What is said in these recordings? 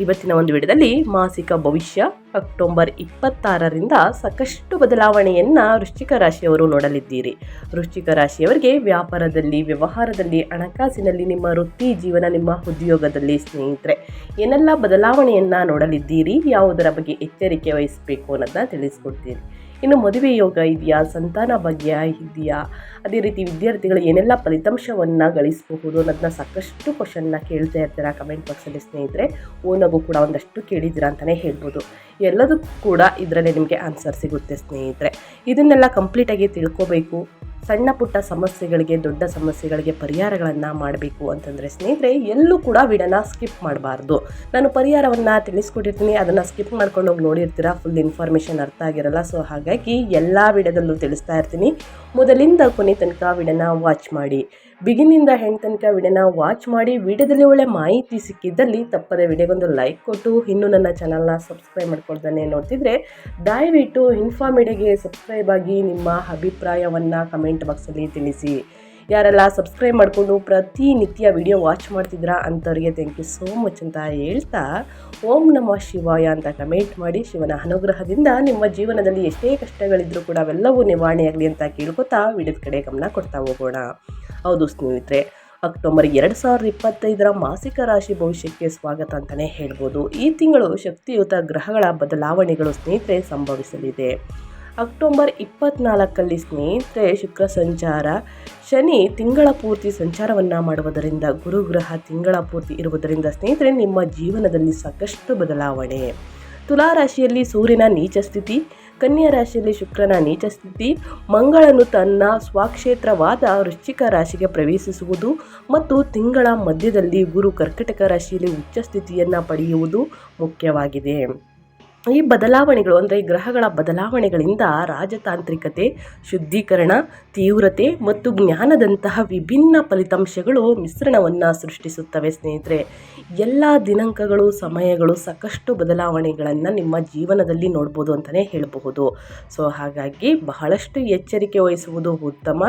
ಇವತ್ತಿನ ಒಂದು ವಿಡಿಯೋದಲ್ಲಿ ಮಾಸಿಕ ಭವಿಷ್ಯ ಅಕ್ಟೋಬರ್ ಇಪ್ಪತ್ತಾರರಿಂದ ಸಾಕಷ್ಟು ಬದಲಾವಣೆಯನ್ನು ವೃಶ್ಚಿಕ ರಾಶಿಯವರು ನೋಡಲಿದ್ದೀರಿ. ವೃಶ್ಚಿಕ ರಾಶಿಯವರಿಗೆ ವ್ಯಾಪಾರದಲ್ಲಿ, ವ್ಯವಹಾರದಲ್ಲಿ, ಹಣಕಾಸಿನಲ್ಲಿ ನಿಮ್ಮ ವೃತ್ತಿ ಜೀವನ, ನಿಮ್ಮ ಉದ್ಯೋಗದಲ್ಲಿ ಸ್ನೇಹಿತರೆ, ಏನೆಲ್ಲ ಬದಲಾವಣೆಯನ್ನು ನೋಡಲಿದ್ದೀರಿ, ಯಾವುದರ ಬಗ್ಗೆ ಎಚ್ಚರಿಕೆ ವಹಿಸಬೇಕು ಅನ್ನೋದನ್ನ ತಿಳಿಸ್ಕೊಡ್ತೀನಿ. ಇನ್ನು ಮದುವೆ ಯೋಗ ಇದೆಯಾ? ಸಂತಾನ ಭಾಗ್ಯ ಇದೆಯಾ? ಅದೇ ರೀತಿ ವಿದ್ಯಾರ್ಥಿಗಳು ಏನೆಲ್ಲ ಫಲಿತಾಂಶವನ್ನು ಗಳಿಸಬಹುದು ಅನ್ನೋದನ್ನ ಸಾಕಷ್ಟು ಕ್ವಶನ್ನ ಕೇಳ್ತಾ ಇರ್ತೀರಾ ಕಮೆಂಟ್ ಬಾಕ್ಸಲ್ಲಿ ಸ್ನೇಹಿತರೆ? ಓನಾಗೂ ಕೂಡ ಒಂದಷ್ಟು ಕೇಳಿದ್ದೀರಾ ಅಂತಲೇ ಹೇಳ್ಬೋದು. ಎಲ್ಲದಕ್ಕೂ ಕೂಡ ಇದರಲ್ಲಿ ನಿಮಗೆ ಆನ್ಸರ್ ಸಿಗುತ್ತೆ ಸ್ನೇಹಿತರೆ. ಇದನ್ನೆಲ್ಲ ಕಂಪ್ಲೀಟಾಗಿ ತಿಳ್ಕೋಬೇಕು. ಸಣ್ಣ ಪುಟ್ಟ ಸಮಸ್ಯೆಗಳಿಗೆ, ದೊಡ್ಡ ಸಮಸ್ಯೆಗಳಿಗೆ ಪರಿಹಾರಗಳನ್ನು ಮಾಡಬೇಕು ಅಂತಂದರೆ ಸ್ನೇಹಿತರೆ, ಎಲ್ಲೂ ಕೂಡ ವಿಡನ ಸ್ಕಿಪ್ ಮಾಡಬಾರ್ದು. ನಾನು ಪರಿಹಾರವನ್ನು ತಿಳಿಸ್ಕೊಟ್ಟಿರ್ತೀನಿ, ಅದನ್ನು ಸ್ಕಿಪ್ ಮಾಡ್ಕೊಂಡು ಹೋಗಿ ನೋಡಿರ್ತೀರಾ ಫುಲ್ ಇನ್ಫಾರ್ಮೇಷನ್ ಅರ್ಥ ಆಗಿರಲ್ಲ. ಸೊ ಹಾಗಾಗಿ ಎಲ್ಲ ವಿಡಿಯೋದಲ್ಲೂ ತಿಳಿಸ್ತಾ ಇರ್ತೀನಿ. ಮೊದಲಿಂದ ಕೊನೆ ತನಕ ವಿಡಿಯೋನ ವಾಚ್ ಮಾಡಿ. ಬಿಗಿನಿಂದ ಹೆಣ್ಣು ತನಕ ವಿಡಿಯೋನ ವಾಚ್ ಮಾಡಿ. ವಿಡಿಯೋದಲ್ಲಿ ಒಳ್ಳೆ ಮಾಹಿತಿ ಸಿಕ್ಕಿದ್ದಲ್ಲಿ ತಪ್ಪದೆ ವಿಡಿಯೋಗೊಂದು ಲೈಕ್ ಕೊಟ್ಟು, ಇನ್ನೂ ನನ್ನ ಚಾನಲ್ನ ಸಬ್ಸ್ಕ್ರೈಬ್ ಮಾಡ್ಕೊಳ್ತಾನೆ ನೋಡ್ತಿದ್ರೆ, ದಯವಿಟ್ಟು ಇನ್ಫಾ ಸಬ್ಸ್ಕ್ರೈಬ್ ಆಗಿ ನಿಮ್ಮ ಅಭಿಪ್ರಾಯವನ್ನು ಕಮೆಂಟ್ ಬಾಕ್ಸಲ್ಲಿ ತಿಳಿಸಿ. ಯಾರೆಲ್ಲ ಸಬ್ಸ್ಕ್ರೈಬ್ ಮಾಡಿಕೊಂಡು ಪ್ರತಿನಿತ್ಯ ವಿಡಿಯೋ ವಾಚ್ ಮಾಡ್ತಿದ್ರಾ ಅಂಥವ್ರಿಗೆ ಥ್ಯಾಂಕ್ ಯು ಸೋ ಮಚ್ ಅಂತ ಹೇಳ್ತಾ ಓಂ ನಮ ಶಿವಾಯ ಅಂತ ಕಮೆಂಟ್ ಮಾಡಿ ಶಿವನ ಅನುಗ್ರಹದಿಂದ ನಿಮ್ಮ ಜೀವನದಲ್ಲಿ ಎಷ್ಟೇ ಕಷ್ಟಗಳಿದ್ರೂ ಕೂಡ ಅವೆಲ್ಲವೂ ನಿವಾರಣೆಯಾಗಲಿ ಅಂತ ಕೇಳ್ಕೊತಾ ವಿಡಿಯೋದ ಕಡೆ ಗಮನ ಕೊಡ್ತಾ ಹೋಗೋಣ. ಹೌದು ಸ್ನೇಹಿತರೆ, ಅಕ್ಟೋಬರ್ ಎರಡು ಸಾವಿರದ ಇಪ್ಪತ್ತೈದರ ಮಾಸಿಕ ರಾಶಿ ಭವಿಷ್ಯಕ್ಕೆ ಸ್ವಾಗತ ಅಂತಲೇ ಹೇಳ್ಬೋದು. ಈ ತಿಂಗಳು ಶಕ್ತಿಯುತ ಗ್ರಹಗಳ ಬದಲಾವಣೆಗಳು ಸ್ನೇಹಿತರೆ ಸಂಭವಿಸಲಿದೆ. ಅಕ್ಟೋಬರ್ ಇಪ್ಪತ್ನಾಲ್ಕಲ್ಲಿ ಸ್ನೇಹಿತರೆ ಶುಕ್ರ ಸಂಚಾರ ಶನಿ ತಿಂಗಳ ಪೂರ್ತಿ ಸಂಚಾರವನ್ನು ಮಾಡುವುದರಿಂದ, ಗುರುಗ್ರಹ ತಿಂಗಳ ಪೂರ್ತಿ ಇರುವುದರಿಂದ ಸ್ನೇಹಿತರೆ ನಿಮ್ಮ ಜೀವನದಲ್ಲಿ ಸಾಕಷ್ಟು ಬದಲಾವಣೆ. ತುಲಾ ರಾಶಿಯಲ್ಲಿ ಸೂರ್ಯನ ನೀಚ ಸ್ಥಿತಿ, ಕನ್ಯಾ ರಾಶಿಯಲ್ಲಿ ಶುಕ್ರನ ನೀಚ ಸ್ಥಿತಿ, ಮಂಗಳನು ತನ್ನ ಸ್ವಕ್ಷೇತ್ರವಾದ ವೃಶ್ಚಿಕ ರಾಶಿಗೆ ಪ್ರವೇಶಿಸುವುದು ಮತ್ತು ತಿಂಗಳ ಮಧ್ಯದಲ್ಲಿ ಗುರು ಕರ್ಕಟಕ ರಾಶಿಯಲ್ಲಿ ಉಚ್ಚ ಸ್ಥಿತಿಯನ್ನು ಪಡೆಯುವುದು ಮುಖ್ಯವಾಗಿದೆ. ಈ ಬದಲಾವಣೆಗಳು ಅಂದರೆ ಗ್ರಹಗಳ ಬದಲಾವಣೆಗಳಿಂದ ರಾಜತಾಂತ್ರಿಕತೆ, ಶುದ್ಧೀಕರಣ, ತೀವ್ರತೆ ಮತ್ತು ಜ್ಞಾನದಂತಹ ವಿಭಿನ್ನ ಫಲಿತಾಂಶಗಳು ಮಿಶ್ರಣವನ್ನು ಸೃಷ್ಟಿಸುತ್ತವೆ ಸ್ನೇಹಿತರೆ. ಎಲ್ಲ ದಿನಾಂಕಗಳು, ಸಮಯಗಳು ಸಾಕಷ್ಟು ಬದಲಾವಣೆಗಳನ್ನು ನಿಮ್ಮ ಜೀವನದಲ್ಲಿ ನೋಡ್ಬೋದು ಅಂತಲೇ ಹೇಳಬಹುದು. ಸೊ ಹಾಗಾಗಿ ಬಹಳಷ್ಟು ಎಚ್ಚರಿಕೆ ವಹಿಸುವುದು ಉತ್ತಮ.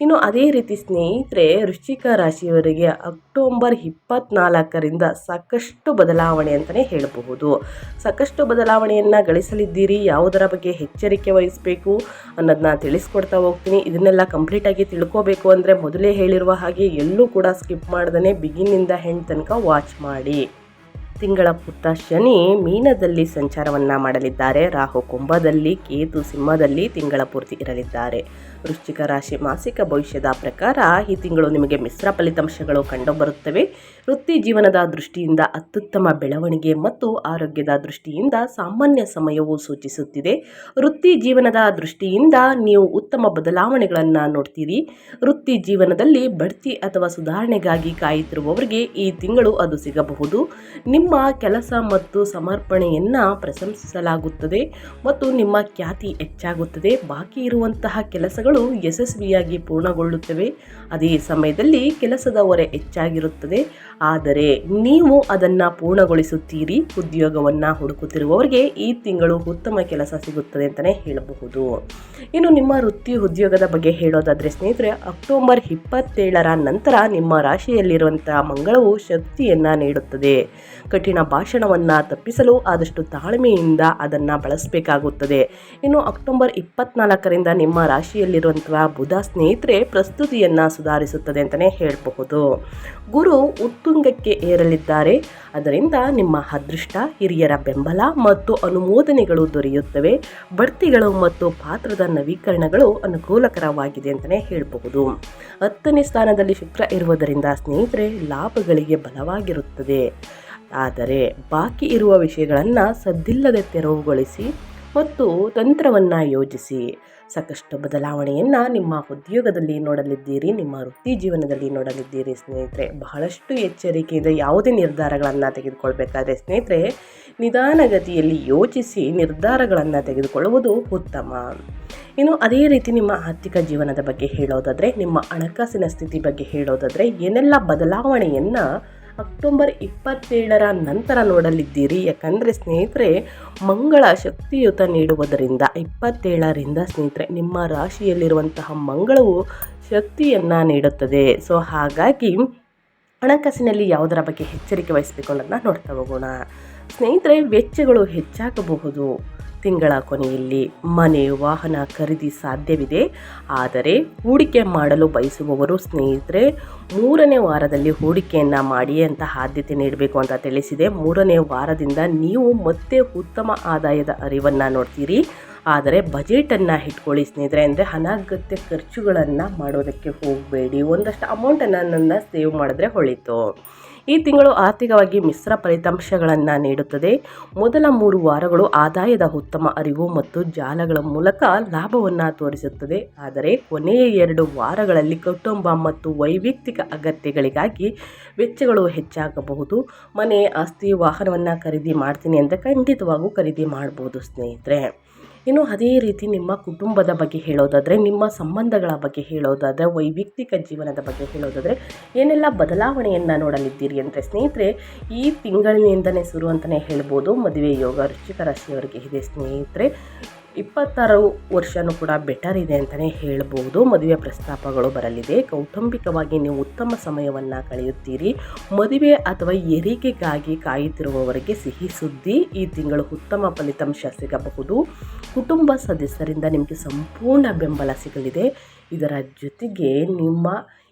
ಇನ್ನು ಅದೇ ರೀತಿ ಸ್ನೇಹಿತರೆ, ವೃಶ್ಚಿಕ ರಾಶಿಯವರಿಗೆ ಅಕ್ಟೋಬರ್ ಇಪ್ಪತ್ನಾಲ್ಕರಿಂದ ಸಾಕಷ್ಟು ಬದಲಾವಣೆ ಅಂತಲೇ ಹೇಳಬಹುದು. ಸಾಕಷ್ಟು ಬದಲಾವಣೆಯನ್ನು ಗಳಿಸಲಿದ್ದೀರಿ? ಯಾವುದರ ಬಗ್ಗೆ ಎಚ್ಚರಿಕೆ ವಹಿಸಬೇಕು ಅನ್ನೋದನ್ನ ತಿಳಿಸ್ಕೊಡ್ತಾ ಹೋಗ್ತೀನಿ. ಇದನ್ನೆಲ್ಲ ಕಂಪ್ಲೀಟಾಗಿ ತಿಳ್ಕೋಬೇಕು ಅಂದರೆ ಮೊದಲೇ ಹೇಳಿರುವ ಹಾಗೆ ಎಲ್ಲೂ ಕೂಡ ಸ್ಕಿಪ್ ಮಾಡ್ದೇ ಬಿಗಿನಿಂದ ಹೆಣ್ಣು ತನಕ ವಾಚ್ ಮಾಡಿ. ತಿಂಗಳ ಪುತ್ತ ಶನಿ ಮೀನದಲ್ಲಿ ಸಂಚಾರವನ್ನು ಮಾಡಲಿದ್ದಾರೆ. ರಾಹು ಕುಂಭದಲ್ಲಿ, ಕೇತು ಸಿಂಹದಲ್ಲಿ ತಿಂಗಳ ಪೂರ್ತಿ ಇರಲಿದ್ದಾರೆ. ವೃಶ್ಚಿಕ ರಾಶಿ ಮಾಸಿಕ ಭವಿಷ್ಯದ ಪ್ರಕಾರ ಈ ತಿಂಗಳು ನಿಮಗೆ ಮಿಶ್ರ ಫಲಿತಾಂಶಗಳು ಕಂಡುಬರುತ್ತವೆ. ವೃತ್ತಿ ಜೀವನದ ದೃಷ್ಟಿಯಿಂದ ಅತ್ಯುತ್ತಮ ಬೆಳವಣಿಗೆ ಮತ್ತು ಆರೋಗ್ಯದ ದೃಷ್ಟಿಯಿಂದ ಸಾಮಾನ್ಯ ಸಮಯವು ಸೂಚಿಸುತ್ತಿದೆ. ವೃತ್ತಿ ಜೀವನದ ದೃಷ್ಟಿಯಿಂದ ನೀವು ಉತ್ತಮ ಬದಲಾವಣೆಗಳನ್ನು ನೋಡ್ತೀರಿ. ವೃತ್ತಿ ಜೀವನದಲ್ಲಿ ಬಡ್ತಿ ಅಥವಾ ಸುಧಾರಣೆಗಾಗಿ ಕಾಯುತ್ತಿರುವವರಿಗೆ ಈ ತಿಂಗಳು ಅದು ಸಿಗಬಹುದು. ನಿಮ್ಮ ಕೆಲಸ ಮತ್ತು ಸಮರ್ಪಣೆಯನ್ನು ಪ್ರಶಂಸಿಸಲಾಗುತ್ತದೆ ಮತ್ತು ನಿಮ್ಮ ಖ್ಯಾತಿ ಹೆಚ್ಚಾಗುತ್ತದೆ. ಬಾಕಿ ಇರುವಂತಹ ಕೆಲಸಗಳು ಯಶಸ್ವಿಯಾಗಿ ಪೂರ್ಣಗೊಳ್ಳುತ್ತವೆ. ಅದೇ ಸಮಯದಲ್ಲಿ ಕೆಲಸದ ಹೊರೆ ಹೆಚ್ಚಾಗಿರುತ್ತದೆ. ಆದರೆ ನೀವು ಅದನ್ನು ಪೂರ್ಣಗೊಳಿಸುತ್ತೀರಿ. ಉದ್ಯೋಗವನ್ನು ಹುಡುಕುತ್ತಿರುವವರಿಗೆ ಈ ತಿಂಗಳು ಉತ್ತಮ ಕೆಲಸ ಸಿಗುತ್ತದೆ ಅಂತಲೇ ಹೇಳಬಹುದು. ಇನ್ನು ನಿಮ್ಮ ವೃತ್ತಿ ಉದ್ಯೋಗದ ಬಗ್ಗೆ ಹೇಳೋದಾದರೆ ಸ್ನೇಹಿತರೆ, ಅಕ್ಟೋಬರ್ ಇಪ್ಪತ್ತೇಳರ ನಂತರ ನಿಮ್ಮ ರಾಶಿಯಲ್ಲಿರುವಂತಹ ಮಂಗಳವು ಶಕ್ತಿಯನ್ನು ನೀಡುತ್ತದೆ. ಕಠಿಣ ಭಾಷಣವನ್ನು ತಪ್ಪಿಸಲು ಆದಷ್ಟು ತಾಳ್ಮೆಯಿಂದ ಅದನ್ನು ಬಳಸಬೇಕಾಗುತ್ತದೆ. ಇನ್ನು ಅಕ್ಟೋಬರ್ ಇಪ್ಪತ್ನಾಲ್ಕರಿಂದ ನಿಮ್ಮ ರಾಶಿಯಲ್ಲಿರುವಂತಹ ಬುಧ ಸ್ನೇಹಿತರೆ ಪ್ರಸ್ತುತಿಯನ್ನು ಸುಧಾರಿಸುತ್ತದೆ ಅಂತಲೇ ಹೇಳಬಹುದು. ಗುರು ಉತ್ತುಂಗಕ್ಕೆ ಏರಲಿದ್ದಾರೆ. ಅದರಿಂದ ನಿಮ್ಮ ಅದೃಷ್ಟ, ಹಿರಿಯರ ಬೆಂಬಲ ಮತ್ತು ಅನುಮೋದನೆಗಳು ದೊರೆಯುತ್ತವೆ. ಬಡ್ತಿಗಳು ಮತ್ತು ಪಾತ್ರದ ನವೀಕರಣಗಳು ಅನುಕೂಲಕರವಾಗಿದೆ ಅಂತಲೇ ಹೇಳಬಹುದು. ಹತ್ತನೇ ಸ್ಥಾನದಲ್ಲಿ ಶುಕ್ರ ಇರುವುದರಿಂದ ಸ್ನೇಹಿತರೆ, ಲಾಭಗಳಿಗೆ ಬಲವಾಗಿರುತ್ತದೆ. ಆದರೆ ಬಾಕಿ ಇರುವ ವಿಷಯಗಳನ್ನು ಸದ್ದಿಲ್ಲದೆ ತೆರವುಗೊಳಿಸಿ ಮತ್ತು ತಂತ್ರವನ್ನು ಯೋಜಿಸಿ. ಸಾಕಷ್ಟು ಬದಲಾವಣೆಯನ್ನು ನಿಮ್ಮ ಉದ್ಯೋಗದಲ್ಲಿ ನೋಡಲಿದ್ದೀರಿ, ನಿಮ್ಮ ವೃತ್ತಿ ಜೀವನದಲ್ಲಿ ನೋಡಲಿದ್ದೀರಿ ಸ್ನೇಹಿತರೆ. ಬಹಳಷ್ಟು ಎಚ್ಚರಿಕೆಯಿಂದ ಯಾವುದೇ ನಿರ್ಧಾರಗಳನ್ನು ತೆಗೆದುಕೊಳ್ಬೇಕಾದ್ರೆ ಸ್ನೇಹಿತರೆ, ನಿಧಾನಗತಿಯಲ್ಲಿ ಯೋಚಿಸಿ ನಿರ್ಧಾರಗಳನ್ನು ತೆಗೆದುಕೊಳ್ಳುವುದು ಉತ್ತಮ. ಇನ್ನು ಅದೇ ರೀತಿ ನಿಮ್ಮ ಆರ್ಥಿಕ ಜೀವನದ ಬಗ್ಗೆ ಹೇಳೋದಾದರೆ, ನಿಮ್ಮ ಹಣಕಾಸಿನ ಸ್ಥಿತಿ ಬಗ್ಗೆ ಹೇಳೋದಾದರೆ, ಏನೆಲ್ಲ ಬದಲಾವಣೆಯನ್ನು ಅಕ್ಟೋಬರ್ ಇಪ್ಪತ್ತೇಳರ ನಂತರ ನೋಡಲಿದ್ದೀರಿ. ಯಾಕಂದರೆ ಸ್ನೇಹಿತರೆ, ಮಂಗಳ ಶಕ್ತಿಯುತ ನೀಡುವುದರಿಂದ, ಇಪ್ಪತ್ತೇಳರಿಂದ ಸ್ನೇಹಿತರೆ, ನಿಮ್ಮ ರಾಶಿಯಲ್ಲಿರುವಂತಹ ಮಂಗಳವು ಶಕ್ತಿಯನ್ನು ನೀಡುತ್ತದೆ. ಸೊ ಹಾಗಾಗಿ ಹಣಕಾಸಿನಲ್ಲಿ ಯಾವುದರ ಬಗ್ಗೆ ಎಚ್ಚರಿಕೆ ವಹಿಸಬೇಕು ಅನ್ನೋದನ್ನ ನೋಡ್ತಾ ಹೋಗೋಣ. ಸ್ನೇಹಿತರೆ, ವೆಚ್ಚಗಳು ಹೆಚ್ಚಾಗಬಹುದು. ತಿಂಗಳ ಕೊನೆಯಲ್ಲಿ ಮನೆ ವಾಹನ ಖರೀದಿ ಸಾಧ್ಯವಿದೆ. ಆದರೆ ಹೂಡಿಕೆ ಮಾಡಲು ಬಯಸುವವರು ಸ್ನೇಹಿತರೆ, ಮೂರನೇ ವಾರದಲ್ಲಿ ಹೂಡಿಕೆಯನ್ನು ಮಾಡಿ ಅಂತ ಆದ್ಯತೆ ನೀಡಬೇಕು ಅಂತ ತಿಳಿಸಿದೆ. ಮೂರನೇ ವಾರದಿಂದ ನೀವು ಮತ್ತೆ ಉತ್ತಮ ಆದಾಯದ ಅರಿವನ್ನು ನೋಡ್ತೀರಿ. ಆದರೆ ಬಜೆಟನ್ನು ಇಟ್ಕೊಳ್ಳಿ ಸ್ನೇಹಿತರೆ ಅಂದರೆ ಅನಗತ್ಯ ಖರ್ಚುಗಳನ್ನು ಮಾಡೋದಕ್ಕೆ ಹೋಗಬೇಡಿ. ಒಂದಷ್ಟು ಅಮೌಂಟನ್ನು ನನ್ನ ಸೇವ್ ಮಾಡಿದ್ರೆ ಹೊಳಿತು ಈ ತಿಂಗಳು ಆರ್ಥಿಕವಾಗಿ ಮಿಶ್ರ ಫಲಿತಾಂಶಗಳನ್ನು ನೀಡುತ್ತದೆ. ಮೊದಲ ಮೂರು ವಾರಗಳು ಆದಾಯದ ಉತ್ತಮ ಅರಿವು ಮತ್ತು ಜಾಲಗಳ ಮೂಲಕ ಲಾಭವನ್ನು ತೋರಿಸುತ್ತದೆ. ಆದರೆ ಕೊನೆಯ ಎರಡು ವಾರಗಳಲ್ಲಿ ಕುಟುಂಬ ಮತ್ತು ವೈಯಕ್ತಿಕ ಅಗತ್ಯಗಳಿಗಾಗಿ ವೆಚ್ಚಗಳು ಹೆಚ್ಚಾಗಬಹುದು. ಮನೆ, ಆಸ್ತಿ, ವಾಹನವನ್ನು ಖರೀದಿ ಮಾಡ್ತೀನಿ ಅಂದರೆ ಖಂಡಿತವಾಗೂ ಖರೀದಿ ಮಾಡ್ಬೋದು ಸ್ನೇಹಿತರೆ. ಇನ್ನು ಅದೇ ರೀತಿ ನಿಮ್ಮ ಕುಟುಂಬದ ಬಗ್ಗೆ ಹೇಳೋದಾದರೆ, ನಿಮ್ಮ ಸಂಬಂಧಗಳ ಬಗ್ಗೆ ಹೇಳೋದಾದರೆ, ವೈಯಕ್ತಿಕ ಜೀವನದ ಬಗ್ಗೆ ಹೇಳೋದಾದರೆ, ಏನೆಲ್ಲ ಬದಲಾವಣೆಯನ್ನು ನೋಡಲಿದ್ದೀರಿ ಅಂದರೆ ಸ್ನೇಹಿತರೆ, ಈ ತಿಂಗಳಿನಿಂದನೇ ಶುರು ಅಂತಲೇ ಹೇಳ್ಬೋದು. ಮದುವೆ ಯೋಗ ವೃಶ್ಚಿಕ ರಾಶಿಯವರಿಗೆ ಇದೆ ಸ್ನೇಹಿತರೆ. ಇಪ್ಪತ್ತಾರು ವರ್ಷನೂ ಕೂಡ ಬೆಟರ್ ಇದೆ ಅಂತಲೇ ಹೇಳ್ಬೋದು. ಮದುವೆ ಪ್ರಸ್ತಾಪಗಳು ಬರಲಿದೆ. ಕೌಟುಂಬಿಕವಾಗಿ ನೀವು ಉತ್ತಮ ಸಮಯವನ್ನು ಕಳೆಯುತ್ತೀರಿ. ಮದುವೆ ಅಥವಾ ಹೆರಿಗೆಗಾಗಿ ಕಾಯುತ್ತಿರುವವರಿಗೆ ಸಿಹಿ ಸುದ್ದಿ ಈ ತಿಂಗಳು ಉತ್ತಮ ಫಲಿತಾಂಶ ಸಿಗಬಹುದು. ಕುಟುಂಬ ಸದಸ್ಯರಿಂದ ನಿಮಗೆ ಸಂಪೂರ್ಣ ಬೆಂಬಲ ಸಿಗಲಿದೆ. ಇದರ ಜೊತೆಗೆ ನಿಮ್ಮ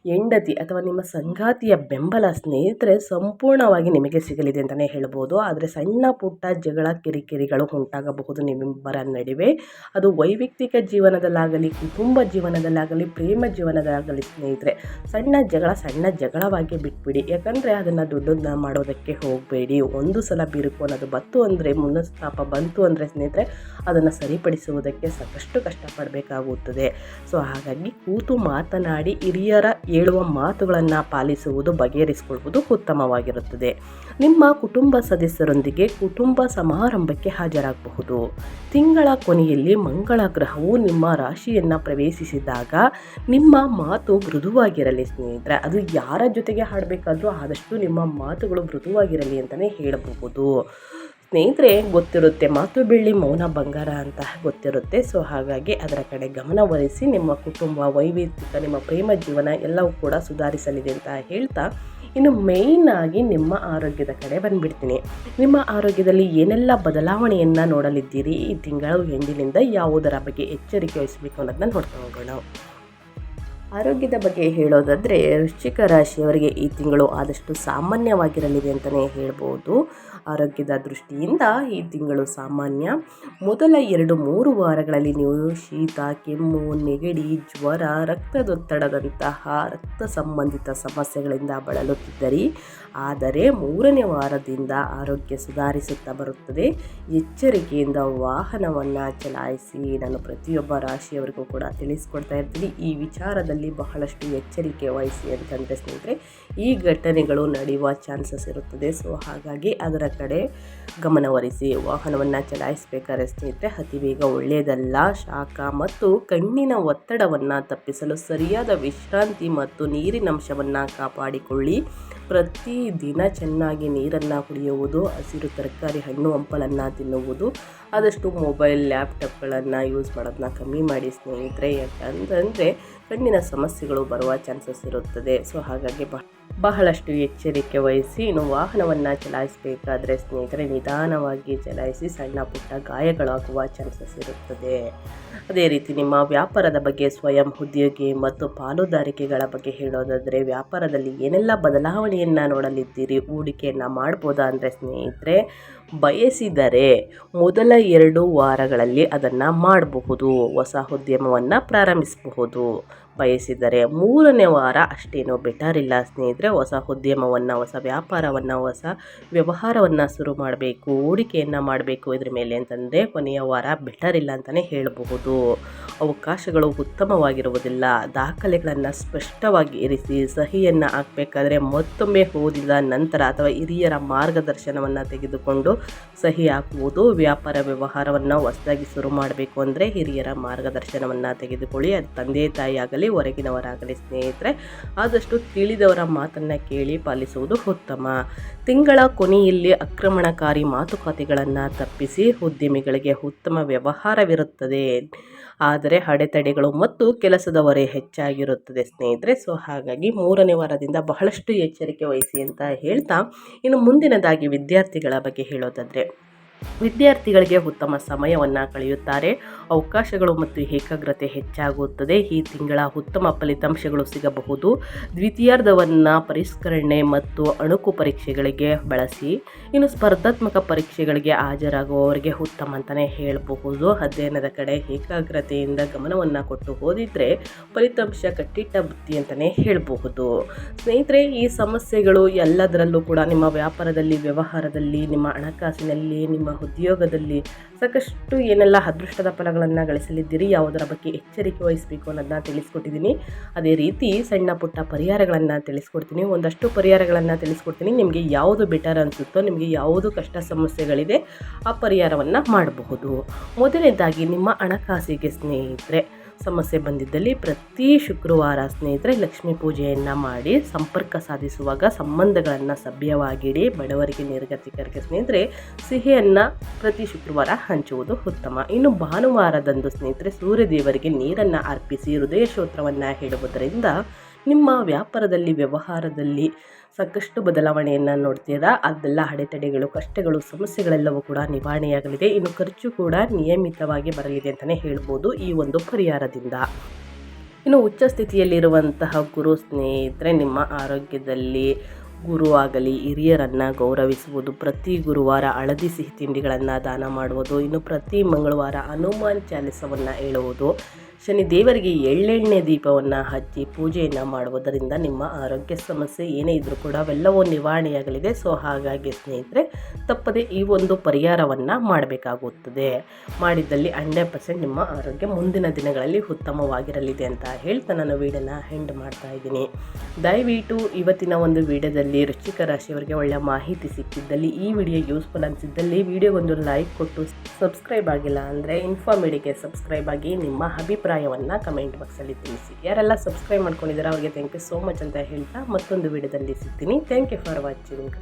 ಹೆಂಡತಿ ಅಥವಾ ನಿಮ್ಮ ಸಂಗಾತಿಯ ಬೆಂಬಲ ಸ್ನೇಹಿತರೆ ಸಂಪೂರ್ಣವಾಗಿ ನಿಮಗೆ ಸಿಗಲಿದೆ ಅಂತಲೇ ಹೇಳ್ಬೋದು. ಆದರೆ ಸಣ್ಣ ಪುಟ್ಟ ಜಗಳ ಕಿರಿಕಿರಿಗಳು ಉಂಟಾಗಬಹುದು ನಿಮ್ಮಿಬ್ಬರ ನಡುವೆ. ಅದು ವೈಯಕ್ತಿಕ ಜೀವನದಲ್ಲಾಗಲಿ, ಕುಟುಂಬ ಜೀವನದಲ್ಲಾಗಲಿ, ಪ್ರೇಮ ಜೀವನದಲ್ಲಾಗಲಿ ಸ್ನೇಹಿತರೆ, ಸಣ್ಣ ಜಗಳ ಸಣ್ಣ ಜಗಳವಾಗಿ ಬಿಟ್ಬಿಡಿ. ಯಾಕಂದರೆ ಅದನ್ನು ದೊಡ್ಡದನ್ನ ಮಾಡೋದಕ್ಕೆ ಹೋಗಬೇಡಿ. ಒಂದು ಸಲ ಬಿರುಕು ಅನ್ನೋದು ಬತ್ತು ಅಂದರೆ, ಮುನಸ್ತಾಪ ಬಂತು ಅಂದರೆ ಸ್ನೇಹಿತರೆ, ಅದನ್ನು ಸರಿಪಡಿಸುವುದಕ್ಕೆ ಸಾಕಷ್ಟು ಕಷ್ಟಪಡಬೇಕಾಗುತ್ತದೆ. ಸೊ ಹಾಗಾಗಿ ಕೂತು ಮಾತನಾಡಿ ಹಿರಿಯರ ಹೇಳುವ ಮಾತುಗಳನ್ನು ಪಾಲಿಸುವುದು, ಬಗೆಹರಿಸಿಕೊಳ್ಳುವುದು ಉತ್ತಮವಾಗಿರುತ್ತದೆ. ನಿಮ್ಮ ಕುಟುಂಬ ಸದಸ್ಯರೊಂದಿಗೆ ಕುಟುಂಬ ಸಮಾರಂಭಕ್ಕೆ ಹಾಜರಾಗಬಹುದು. ತಿಂಗಳ ಕೊನೆಯಲ್ಲಿ ಮಂಗಳ ಗ್ರಹವು ನಿಮ್ಮ ರಾಶಿಯನ್ನು ಪ್ರವೇಶಿಸಿದಾಗ ನಿಮ್ಮ ಮಾತು ಮೃದುವಾಗಿರಲಿ ಸ್ನೇಹಿತರೆ. ಅದು ಯಾರ ಜೊತೆಗೆ ಹಾಡಬೇಕಾದ್ರೂ ಆದಷ್ಟು ನಿಮ್ಮ ಮಾತುಗಳು ಮೃದುವಾಗಿರಲಿ ಅಂತಲೇ ಹೇಳಬಹುದು. ಸ್ನೇಹಿತರೆ, ಗೊತ್ತಿರುತ್ತೆ ಮಾತು ಬೆಳ್ಳಿ ಮೌನ ಬಂಗಾರ ಅಂತ ಗೊತ್ತಿರುತ್ತೆ. ಸೊ, ಹಾಗಾಗಿ ಅದರ ಕಡೆ ಗಮನ ವಹಿಸಿ ನಿಮ್ಮ ಕುಟುಂಬ, ವೈವಿಧ್ಯತ, ನಿಮ್ಮ ಪ್ರೇಮ ಜೀವನ ಎಲ್ಲವೂ ಕೂಡ ಸುಧಾರಿಸಲಿದೆ ಅಂತ ಹೇಳ್ತಾ ಇನ್ನು ಮೇಯ್ನ್ ಆಗಿ ನಿಮ್ಮ ಆರೋಗ್ಯದ ಕಡೆ ಬಂದ್ಬಿಡ್ತೀನಿ. ನಿಮ್ಮ ಆರೋಗ್ಯದಲ್ಲಿ ಏನೆಲ್ಲ ಬದಲಾವಣೆಯನ್ನು ನೋಡಲಿದ್ದೀರಿ ಈ ತಿಂಗಳು ಎಂದಿನಿಂದ ಯಾವುದರ ಬಗ್ಗೆ ಎಚ್ಚರಿಕೆ ವಹಿಸಬೇಕು ಅನ್ನೋದನ್ನ ನೋಡ್ತಾ ಹೋಗೋಣ. ಆರೋಗ್ಯದ ಬಗ್ಗೆ ಹೇಳೋದಾದರೆ ವೃಶ್ಚಿಕ ರಾಶಿಯವರಿಗೆ ಈ ತಿಂಗಳು ಆದಷ್ಟು ಸಾಮಾನ್ಯವಾಗಿರಲಿದೆ ಅಂತಲೇ ಹೇಳ್ಬೋದು. ಆರೋಗ್ಯದ ದೃಷ್ಟಿಯಿಂದ ಈ ತಿಂಗಳು ಸಾಮಾನ್ಯ. ಮೊದಲ ಎರಡು ಮೂರು ವಾರಗಳಲ್ಲಿ ನೀವು ಶೀತ, ಕೆಮ್ಮು, ನೆಗಡಿ, ಜ್ವರ, ರಕ್ತದೊತ್ತಡದಂತಹ ರಕ್ತ ಸಂಬಂಧಿತ ಸಮಸ್ಯೆಗಳಿಂದ ಬಳಲುತ್ತಿದ್ದರಿ. ಆದರೆ ಮೂರನೇ ವಾರದಿಂದ ಆರೋಗ್ಯ ಸುಧಾರಿಸುತ್ತಾ ಬರುತ್ತದೆ. ಎಚ್ಚರಿಕೆಯಿಂದ ವಾಹನವನ್ನು ಚಲಾಯಿಸಿ, ನಾನು ಪ್ರತಿಯೊಬ್ಬ ರಾಶಿಯವರಿಗೂ ಕೂಡ ತಿಳಿಸ್ಕೊಡ್ತಾ ಇರ್ತೀನಿ. ಈ ವಿಚಾರದಲ್ಲಿ ಬಹಳಷ್ಟು ಎಚ್ಚರಿಕೆ ವಹಿಸಿ ಅಂತಂದರೆ ಸ್ನೇಹಿತರೆ, ಈ ಘಟನೆಗಳು ನಡೆಯುವ ಚಾನ್ಸಸ್ ಇರುತ್ತದೆ. ಸೊ, ಹಾಗಾಗಿ ಅದರ ಕಡೆ ಗಮನವರಿಸಿ ವಾಹನವನ್ನು ಚಲಾಯಿಸಬೇಕಾದ್ರೆ ಸ್ನೇಹಿತರೆ, ಅತಿ ಬೇಗ ಒಳ್ಳೆಯದಲ್ಲ. ಶಾಖ ಮತ್ತು ಕಣ್ಣಿನ ಒತ್ತಡವನ್ನು ತಪ್ಪಿಸಲು ಸರಿಯಾದ ವಿಶ್ರಾಂತಿ ಮತ್ತು ನೀರಿನಂಶವನ್ನು ಕಾಪಾಡಿಕೊಳ್ಳಿ. ಪ್ರತಿ ದಿನ ಚೆನ್ನಾಗಿ ನೀರನ್ನು ಕುಡಿಯುವುದು, ಹಸಿರು ತರಕಾರಿ, ಹಣ್ಣು, ಹಂಪಲನ್ನು ತಿನ್ನುವುದು, ಆದಷ್ಟು ಮೊಬೈಲ್ ಲ್ಯಾಪ್ಟಾಪ್ಗಳನ್ನು ಯೂಸ್ ಮಾಡೋದನ್ನ ಕಮ್ಮಿ ಮಾಡಿ ಸ್ನೇಹಿತರೆ. ಯಾಕಂತಂದರೆ ಕಣ್ಣಿನ ಸಮಸ್ಯೆಗಳು ಬರುವ ಚಾನ್ಸಸ್ ಇರುತ್ತದೆ. ಸೊ ಹಾಗಾಗಿ ಬಹ ಬಹಳಷ್ಟು ಎಚ್ಚರಿಕೆ ವಹಿಸಿ ಇನ್ನು ವಾಹನವನ್ನು ಚಲಾಯಿಸಬೇಕಾದ್ರೆ ಸ್ನೇಹಿತರೆ ನಿಧಾನವಾಗಿ ಚಲಾಯಿಸಿ ಸಣ್ಣ ಪುಟ್ಟ ಗಾಯಗಳಾಗುವ ಚಾನ್ಸಸ್ ಇರುತ್ತದೆ. ಅದೇ ರೀತಿ ನಿಮ್ಮ ವ್ಯಾಪಾರದ ಬಗ್ಗೆ ಸ್ವಯಂ ಉದ್ಯೋಗಿ ಮತ್ತು ಪಾಲುದಾರಿಕೆಗಳ ಬಗ್ಗೆ ಹೇಳೋದಾದರೆ ವ್ಯಾಪಾರದಲ್ಲಿ ಏನೆಲ್ಲ ಬದಲಾವಣೆಯನ್ನು ನೋಡಲಿದ್ದೀರಿ, ಹೂಡಿಕೆಯನ್ನು ಮಾಡ್ಬೋದಾ ಅಂದರೆ ಸ್ನೇಹಿತರೆ ಬಯಸಿದರೆ ಮೊದಲ ಎರಡು ವಾರಗಳಲ್ಲಿ ಅದನ್ನು ಮಾಡಬಹುದು. ಹೊಸ ಉದ್ಯಮವನ್ನು ಪ್ರಾರಂಭಿಸಬಹುದು. ಬಯಸಿದರೆ ಮೂರನೇ ವಾರ ಅಷ್ಟೇನೂ ಬೆಟರ್ ಇಲ್ಲ ಸ್ನೇಹಿತರೆ. ಹೊಸ ಉದ್ಯಮವನ್ನು, ಹೊಸ ವ್ಯಾಪಾರವನ್ನು, ಹೊಸ ವ್ಯವಹಾರವನ್ನು ಶುರು ಮಾಡಬೇಕು. ಹೂಡಿಕೆಯನ್ನು ಮಾಡಬೇಕು ಇದ್ರ ಮೇಲೆ ಅಂತಂದರೆ ಕೊನೆಯ ವಾರ ಬೆಟರ್ ಇಲ್ಲ ಅಂತಲೇ ಹೇಳಬಹುದು. ಅವಕಾಶಗಳು ಉತ್ತಮವಾಗಿರುವುದಿಲ್ಲ. ದಾಖಲೆಗಳನ್ನು ಸ್ಪಷ್ಟವಾಗಿ ಇರಿಸಿ, ಸಹಿಯನ್ನು ಹಾಕಬೇಕಾದ್ರೆ ಮತ್ತೊಮ್ಮೆ ಓದಿದ ನಂತರ ಅಥವಾ ಹಿರಿಯರ ಮಾರ್ಗದರ್ಶನವನ್ನು ತೆಗೆದುಕೊಂಡು ಸಹಿ ಹಾಕುವುದು, ವ್ಯಾಪಾರ ವ್ಯವಹಾರವನ್ನು ಹೊಸದಾಗಿ ಶುರು ಮಾಡಬೇಕು ಅಂದರೆ ಹಿರಿಯರ ಮಾರ್ಗದರ್ಶನವನ್ನು ತೆಗೆದುಕೊಳ್ಳಿ. ಅದು ತಂದೆ ತಾಯಿ ಆಗಲಿ ಹೊರಗಿನವರಾಗಲಿ ಸ್ನೇಹಿತರೆ, ಆದಷ್ಟು ತಿಳಿದವರ ಮಾತನ್ನು ಕೇಳಿ ಪಾಲಿಸುವುದು ಉತ್ತಮ. ತಿಂಗಳ ಕೊನೆಯಲ್ಲಿ ಆಕ್ರಮಣಕಾರಿ ಮಾತುಕತೆಗಳನ್ನು ತಪ್ಪಿಸಿ ಉದ್ಯಮಿಗಳಿಗೆ ಉತ್ತಮ ವ್ಯವಹಾರವಿರುತ್ತದೆ. ಆದರೆ ಅಡೆತಡೆಗಳು ಮತ್ತು ಕೆಲಸದ ಹೊರೆ ಹೆಚ್ಚಾಗಿರುತ್ತದೆ ಸ್ನೇಹಿತರೆ. ಸೊ ಹಾಗಾಗಿ ಮೂರನೇ ವಾರದಿಂದ ಬಹಳಷ್ಟು ಎಚ್ಚರಿಕೆ ವಹಿಸಿ ಅಂತ ಹೇಳ್ತಾ ಇನ್ನು ಮುಂದಿನದಾಗಿ ವಿದ್ಯಾರ್ಥಿಗಳ ಬಗ್ಗೆ ಹೇಳೋದಾದರೆ, ವಿದ್ಯಾರ್ಥಿಗಳಿಗೆ ಉತ್ತಮ ಸಮಯವನ್ನು ಕಳೆಯುತ್ತಾರೆ. ಅವಕಾಶಗಳು ಮತ್ತು ಏಕಾಗ್ರತೆ ಹೆಚ್ಚಾಗುತ್ತದೆ. ಈ ತಿಂಗಳ ಉತ್ತಮ ಫಲಿತಾಂಶಗಳು ಸಿಗಬಹುದು. ದ್ವಿತೀಯಾರ್ಧವನ್ನು ಪರಿಷ್ಕರಣೆ ಮತ್ತು ಅಣುಕು ಪರೀಕ್ಷೆಗಳಿಗೆ ಬಳಸಿ. ಇನ್ನು ಸ್ಪರ್ಧಾತ್ಮಕ ಪರೀಕ್ಷೆಗಳಿಗೆ ಹಾಜರಾಗುವವರಿಗೆ ಉತ್ತಮ ಅಂತಲೇ ಹೇಳಬಹುದು. ಅಧ್ಯಯನದ ಕಡೆ ಏಕಾಗ್ರತೆಯಿಂದ ಗಮನವನ್ನು ಕೊಟ್ಟು ಓದಿದರೆ ಫಲಿತಾಂಶ ಕಟ್ಟಿಟ್ಟ ಬುತ್ತಿ ಅಂತಲೇ ಹೇಳಬಹುದು. ಸ್ನೇಹಿತರೆ, ಈ ಸಮಸ್ಯೆಗಳು ಎಲ್ಲದರಲ್ಲೂ ಕೂಡ ನಿಮ್ಮ ವ್ಯಾಪಾರದಲ್ಲಿ, ವ್ಯವಹಾರದಲ್ಲಿ, ನಿಮ್ಮ ಹಣಕಾಸಿನಲ್ಲಿ, ನಿಮ್ಮ ಉದ್ಯೋಗದಲ್ಲಿ ಸಾಕಷ್ಟು ಏನೆಲ್ಲ ಅದೃಷ್ಟದ ಫಲಗಳನ್ನು ಗಳಿಸಲಿದ್ದೀರಿ, ಯಾವುದರ ಬಗ್ಗೆ ಎಚ್ಚರಿಕೆ ವಹಿಸಬೇಕು ಅನ್ನೋದನ್ನ ತಿಳಿಸ್ಕೊಟ್ಟಿದ್ದೀನಿ. ಅದೇ ರೀತಿ ಸಣ್ಣ ಪುಟ್ಟ ಪರಿಹಾರಗಳನ್ನು ತಿಳಿಸ್ಕೊಡ್ತೀನಿ. ಒಂದಷ್ಟು ಪರಿಹಾರಗಳನ್ನು ತಿಳಿಸ್ಕೊಡ್ತೀನಿ. ನಿಮಗೆ ಯಾವುದು ಬೆಟರ್ ಅನಿಸುತ್ತೋ, ನಿಮಗೆ ಯಾವುದು ಕಷ್ಟ ಸಮಸ್ಯೆಗಳಿದೆ, ಆ ಪರಿಹಾರವನ್ನು ಮಾಡಬಹುದು. ಮೊದಲನೇದಾಗಿ ನಿಮ್ಮ ಹಣಕಾಸಿಗೆ ಸ್ನೇಹಿತರೆ ಸಮಸ್ಯೆ ಬಂದಿದ್ದಲ್ಲಿ ಪ್ರತಿ ಶುಕ್ರವಾರ ಸ್ನೇಹಿತರೆ ಲಕ್ಷ್ಮೀ ಪೂಜೆಯನ್ನು ಮಾಡಿ ಸಂಪರ್ಕ ಸಾಧಿಸುವಾಗ ಸಂಬಂಧಗಳನ್ನು ಸಭ್ಯವಾಗಿಡಿ, ಬಡವರಿಗೆ ನಿರ್ಗತಿಕರಿಗೆ ಸ್ನೇಹಿತರೆ ಸಿಹಿಯನ್ನು ಪ್ರತಿ ಶುಕ್ರವಾರ ಹಂಚುವುದು ಉತ್ತಮ. ಇನ್ನು ಭಾನುವಾರದಂದು ಸ್ನೇಹಿತರೆ ಸೂರ್ಯದೇವರಿಗೆ ನೀರನ್ನು ಅರ್ಪಿಸಿ ಹೃದಯ ಶ್ರೋತ್ರವನ್ನು ಹೇಳುವುದರಿಂದ ನಿಮ್ಮ ವ್ಯಾಪಾರದಲ್ಲಿ, ವ್ಯವಹಾರದಲ್ಲಿ ಸಾಕಷ್ಟು ಬದಲಾವಣೆಯನ್ನು ನೋಡ್ತೀರಾ. ಅದೆಲ್ಲ ಅಡೆತಡೆಗಳು, ಕಷ್ಟಗಳು, ಸಮಸ್ಯೆಗಳೆಲ್ಲವೂ ಕೂಡ ನಿವಾರಣೆಯಾಗಲಿದೆ. ಇನ್ನು ಖರ್ಚು ಕೂಡ ನಿಯಮಿತವಾಗಿ ಬರಲಿದೆ ಅಂತಲೇ ಹೇಳ್ಬೋದು ಈ ಒಂದು ಪರಿಹಾರದಿಂದ. ಇನ್ನು ಉಚ್ಚ ಸ್ಥಿತಿಯಲ್ಲಿರುವಂತಹ ಗುರು ಸ್ನೇಹಿತರೆ, ನಿಮ್ಮ ಆರೋಗ್ಯದಲ್ಲಿ ಗುರು ಆಗಲಿ, ಹಿರಿಯರನ್ನು ಗೌರವಿಸುವುದು, ಪ್ರತಿ ಗುರುವಾರ ಹಳದಿ ಸಿಹಿ ತಿಂಡಿಗಳನ್ನು ದಾನ ಮಾಡುವುದು, ಇನ್ನು ಪ್ರತಿ ಮಂಗಳವಾರ ಹನುಮಾನ್ ಚಾಲಿಸವನ್ನು ಹೇಳುವುದು ಶನಿ ದೇವರಿಗೆ ಎಳ್ಳೆಣ್ಣೆ ದೀಪವನ್ನು ಹಚ್ಚಿ ಪೂಜೆಯನ್ನು ಮಾಡುವುದರಿಂದ ನಿಮ್ಮ ಆರೋಗ್ಯ ಸಮಸ್ಯೆ ಏನೇ ಇದ್ದರೂ ಕೂಡ ಅವೆಲ್ಲವೂ ನಿವಾರಣೆಯಾಗಲಿದೆ. ಸೊ, ಹಾಗಾಗಿ ಸ್ನೇಹಿತರೆ, ತಪ್ಪದೆ ಈ ಒಂದು ಪರಿಹಾರವನ್ನು ಮಾಡಬೇಕಾಗುತ್ತದೆ. ಮಾಡಿದ್ದಲ್ಲಿ ಹಂಡ್ರೆಡ್ ಪರ್ಸೆಂಟ್ ನಿಮ್ಮ ಆರೋಗ್ಯ ಮುಂದಿನ ದಿನಗಳಲ್ಲಿ ಉತ್ತಮವಾಗಿರಲಿದೆ ಅಂತ ಹೇಳ್ತಾ ನಾನು ವೀಡಿಯೋನ ಹೆಂಡ್ ಮಾಡ್ತಾ ಇದ್ದೀನಿ. ದಯವಿಟ್ಟು ಇವತ್ತಿನ ಒಂದು ವಿಡಿಯೋದಲ್ಲಿ ರುಚಿಕ ರಾಶಿಯವರಿಗೆ ಒಳ್ಳೆಯ ಮಾಹಿತಿ ಸಿಕ್ಕಿದ್ದಲ್ಲಿ, ಈ ವಿಡಿಯೋ ಯೂಸ್ಫುಲ್ ಅನಿಸಿದ್ದಲ್ಲಿ, ವಿಡಿಯೋಗೊಂದು ಲೈಕ್ ಕೊಟ್ಟು ಸಬ್ಸ್ಕ್ರೈಬ್ ಆಗಿಲ್ಲ ಅಂದರೆ ಇನ್ಫಾರ್ಮೇಡಿಗೆ ಸಬ್ಸ್ಕ್ರೈಬ್ ಆಗಿ ನಿಮ್ಮ ಅಭಿಪ್ರಾಯವನ್ನು ಕಮೆಂಟ್ ಬಾಕ್ಸಲ್ಲಿ ತಿಳಿಸಿ. ಯಾರೆಲ್ಲ ಸಬ್ಸ್ಕ್ರೈಬ್ ಮಾಡ್ಕೊಂಡಿದ್ದಾರೆ ಅವರಿಗೆ ಥ್ಯಾಂಕ್ ಯು ಸೋ ಮಚ್ ಅಂತ ಹೇಳ್ತಾ ಮತ್ತೊಂದು ವಿಡಿಯೋದಲ್ಲಿ ಸಿಗ್ತೀನಿ. Thank you for watching